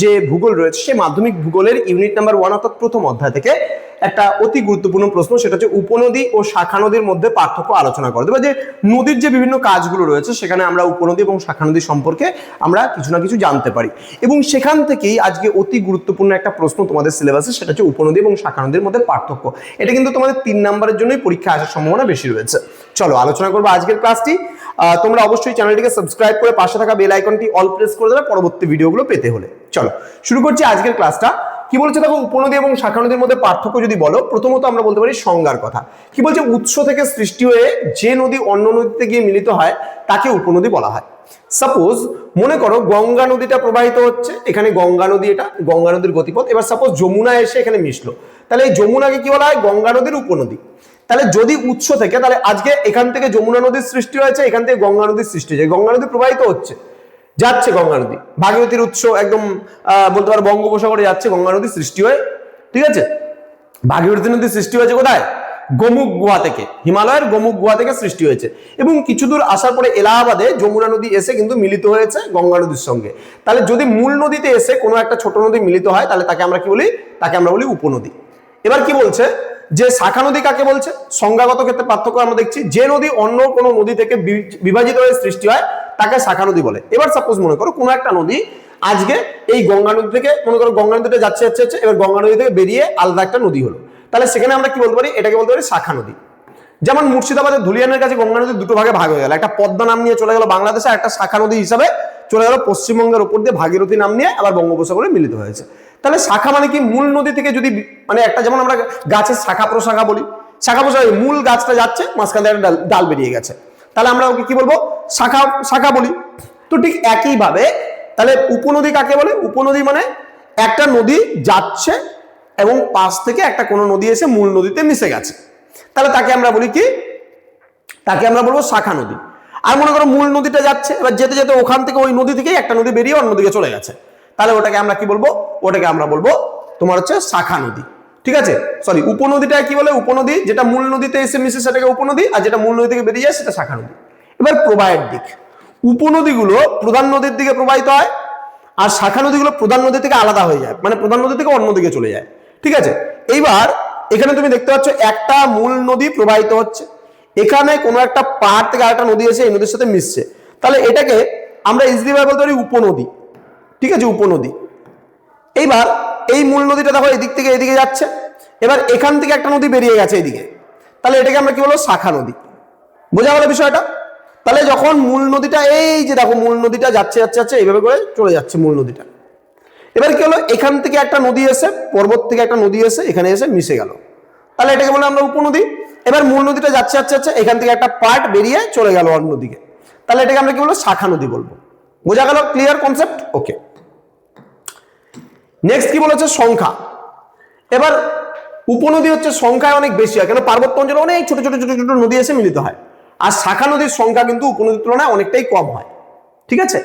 যে ভূগোল রয়েছে, সেই মাধ্যমিক ভূগোলের ইউনিট নাম্বার ওয়ান অর্থাৎ প্রথম অধ্যায় থেকে একটা অতি গুরুত্বপূর্ণ প্রশ্ন, সেটা হচ্ছে উপনদী ও শাখা নদীর মধ্যে পার্থক্য আলোচনা করে। দেবে যে নদীর যে বিভিন্ন কাজগুলো রয়েছে, সেখানে আমরা উপনদী এবং শাখা নদী সম্পর্কে আমরা কিছু না কিছু জানতে পারি। এবং সেখান থেকেই আজকে অতি গুরুত্বপূর্ণ একটা প্রশ্ন তোমাদের সিলেবাসে সেটা হচ্ছে উপনদী এবং শাখা নদীর মধ্যে পার্থক্য। এটা কিন্তু তোমাদের তিন নম্বরের জন্যই পরীক্ষা আসার সম্ভাবনা বেশি রয়েছে। চলো, আলোচনা করব আজকের ক্লাসটি তোমরা অবশ্যই চ্যানেলটিকে সাবস্ক্রাইব করে পাশে থাকা বেল আইকনটি অল প্রেস করে দেবে পরবর্তী ভিডিওগুলো পেতে হলে। চলো, শুরু করছি আজকের ক্লাসটা কি বলছে দেখো, উপনদী এবং শাখা নদীর মধ্যে পার্থক্য যদি বলো, প্রথমত আমরা বলতে পারি সংজ্ঞার কথা। কি বলছে? উৎস থেকে সৃষ্টি হয়ে যে নদী অন্য নদীতে গিয়ে মিলিত হয়, তাকে উপনদী বলা হয়। সাপোজ মনে করো গঙ্গা নদীটা প্রবাহিত হচ্ছে, এখানে গঙ্গা নদী এটা, গঙ্গা নদীর গতিপথ। এবার সাপোজ যমুনা এসে এখানে মিশলো। তাহলে এই যমুনাকে কি বলা হয়? গঙ্গা নদীর উপনদী। তাহলে যদি উৎস থেকে, তাহলে আজকে এখান থেকে যমুনা নদীর সৃষ্টি হয়েছে, এখান থেকে গঙ্গা নদীর সৃষ্টি হয়েছে। গঙ্গা নদী প্রবাহিত হচ্ছে, যাচ্ছে গঙ্গা নদী। ভাগীরথীর উৎস একদম বলতে পারো বঙ্গোপসাগরে যাচ্ছে, গঙ্গা নদীর সৃষ্টি হয়ে, ঠিক আছে? ভাগীরথী নদীর সৃষ্টি হয়েছে কোথায়? গোমুখ গুহা থেকে, হিমালয়ের গোমুখ গুহা থেকে সৃষ্টি হয়েছে। এবং কিছু দূর আসার পরে এলাহাবাদে যমুনা নদী এসে কিন্তু মিলিত হয়েছে গঙ্গা নদীর সঙ্গে। তাহলে যদি মূল নদীতে এসে কোনো একটা ছোট নদী মিলিত হয়, তাহলে তাকে আমরা কি বলি? তাকে আমরা বলি উপনদী। এবার কি বলছে? যে শাখা নদী কাকে বলছে? সংজ্ঞাগত ক্ষেত্রে পার্থক্য আমরা দেখছি, যে নদী অন্য কোনো নদী থেকে বিভাজিত হয়ে সৃষ্টি হয়, তাকে শাখা নদী বলে। এবার সাপোজ মনে করো কোনো একটা নদী আজকে এই গঙ্গা নদী থেকে, মনে করো গঙ্গা নদীতে যাচ্ছে যাচ্ছে যাচ্ছে, এবার গঙ্গা নদী থেকে বেরিয়ে আলাদা একটা নদী হলো। তাহলে সেখানে আমরা কি বলতে পারি? এটাকে বলতে পারি শাখা নদী। যেমন মুর্শিদাবাদের ধুলিয়ানের কাছে গঙ্গা নদী দুটো ভাগে ভাগ হয়ে গেল। একটা পদ্মা নাম নিয়ে চলে গেল বাংলাদেশে একটা শাখা নদী হিসাবে চলে গেল পশ্চিমবঙ্গের উপর দিয়ে ভাগীরথী নাম নিয়ে আবার বঙ্গোপসাগরে মিলিত হয়েছে। তাহলে শাখা মানে কি? মূল নদী থেকে যদি মানে একটা যেমন আমরা গাছের শাখা প্রশাখা বলি, শাখা প্রশাখা মূল গাছটা যাচ্ছে, মাঝখান থেকে একটা ডাল- বেরিয়ে গেছে। তাহলে আমরা ওকে কি বলব? শাখা শাখা বলি। তো ঠিক একইভাবে, তাহলে উপনদী কাকে বলে? উপনদী মানে একটা নদী যাচ্ছে এবং পাশ থেকে একটা কোনো নদী এসে মূল নদীতে মিশে গেছে। তাহলে তাকে আমরা বলি কি? তাকে আমরা বলব শাখা নদী। আর মনে করো মূল নদীটা যাচ্ছে, এবার যেতে যেতে ওখান থেকে ওই নদী থেকেই একটা নদী বেরিয়ে অন্যদিকে চলে গেছে। তাহলে ওটাকে আমরা কি বলব? ওটাকে আমরা বলব তোমার হচ্ছে শাখা নদী। ঠিক আছে? সরি উপনদীটা কি বলে? উপনদী, যেটা মূল নদীতে এসে মিশে সেটাকে উপনদী, আর যেটা মূল নদী থেকে বেরিয়ে যায় সেটা শাখা নদী। এবার প্রবাহের দিক। উপনদীগুলো প্রধান নদীর দিকে প্রবাহিত হয়, আর শাখা নদীগুলো প্রধান নদী থেকে আলাদা হয়ে যায় মানে প্রধান নদী থেকে অন্য দিকে চলে যায়। ঠিক আছে? এইবার এখানে তুমি দেখতে পাচ্ছ একটা মূল নদী প্রবাহিত হচ্ছে। এখানে কোনো একটা পাহাড় থেকে আরেকটা নদী এসে এই নদীর সাথে মিশছে। তাহলে এটাকে আমরা ইজিলি বলতে পারি উপনদী। ঠিক আছে, উপনদী। এইবার এই মূল নদীটা দেখো এদিক থেকে এদিকে যাচ্ছে। এবার এখান থেকে একটা নদী বেরিয়ে গেছে এদিকে। তাহলে এটাকে আমরা কি বলব? শাখা নদী। বোঝা গেল বিষয়টা? তাহলে যখন মূল নদীটা, এই যে দেখো মূল নদীটা যাচ্ছে যাচ্ছে যাচ্ছে, এইভাবে করে চলে যাচ্ছে মূল নদীটা। এবার কি হলো? এখান থেকে একটা নদী এসে, পর্বত থেকে একটা নদী এসে, এখানে এসে মিশে গেল। তাহলে এটাকে বলে আমরা উপনদী। এবার মূল নদীটা যাচ্ছে যাচ্ছে যাচ্ছে, এখান থেকে একটা পার্ট বেরিয়ে চলে গেল অন্যদিকে তাহলে এটাকে আমরা কি বলব? শাখা নদী বলব। বোঝা গেল? ক্লিয়ার কনসেপ্ট ওকে নেক্সট কি বলেছে? সংখ্যা। এবার উপনদী হচ্ছে সংখ্যায় অনেক বেশি হয়, কেন? পার্বত্য অঞ্চলে অনেক ছোট ছোট ছোট ছোট নদী এসে মিলিত হয়। আর শাখা নদীর সংখ্যা কিন্তু উপনদীর তুলনায় অনেকটাই কম হয়। ঠিক আছে?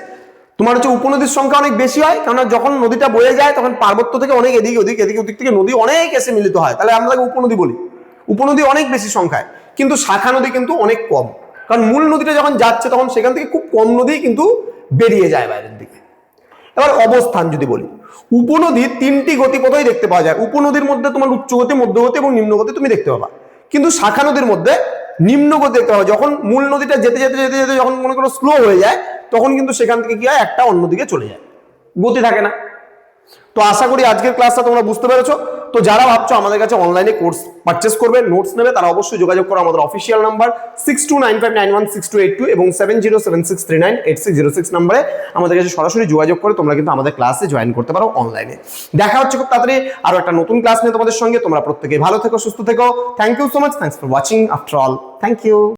তোমার হচ্ছে উপনদীর সংখ্যা অনেক বেশি হয় কারণ যখন নদীটা বয়ে যায়, তখন পার্বত্য থেকে অনেক এদিকে, ওদিক এদিকে, ওদিক থেকে নদী অনেক এসে মিলিত হয়। তাহলে আমরা তাকে উপনদী বলি। উপনদী অনেক বেশি সংখ্যায়, কিন্তু শাখা নদী কিন্তু অনেক কম। কারণ মূল নদীটা যখন যাচ্ছে, তখন সেখান থেকে খুব কম নদী কিন্তু বেরিয়ে যায় বাইরের দিকে। এবার অবস্থান যদি বলি উপনদীর তিনটি গতিপথই দেখতে পাওয়া যায়। উপনদীর মধ্যে তোমার উচ্চগতি মধ্যগতি এবং নিম্নগতি তুমি দেখতে পাবা। কিন্তু শাখা নদীর মধ্যে নিম্নগতি দেখতে পাবা। যখন মূল নদীটা যেতে যেতে যেতে যেতে যখন মনে করো স্লো হয়ে যায়, তখন কিন্তু সেখান থেকে কি হয়? একটা অন্যদিকে চলে যায়। গতি থাকে না। তো আশা করি আজকের ক্লাসটা তোমরা বুঝতে পেরেছ। তো যারা ভাবছ আমাদের কাছে অনলাইনে কোর্স পারচেস করবে নোটস নেবে, তারা অবশ্যই যোগাযোগ করো আমাদের official number six two nine five nine one six two eight two এবং seven zero seven six three nine eight six zero six নাম্বারে আমাদের কাছে সরাসরি যোগাযোগ করে তোমরা কিন্তু আমাদের ক্লাসে জয়েন করতে পারো অনলাইনে দেখা হচ্ছে খুব তাড়াতাড়ি আরও একটা নতুন ক্লাস নিয়ে তোমাদের সঙ্গে। তোমরা প্রত্যেকে ভালো থেকো, সুস্থ থেকো। Thank you so much thanks for watching after all thank you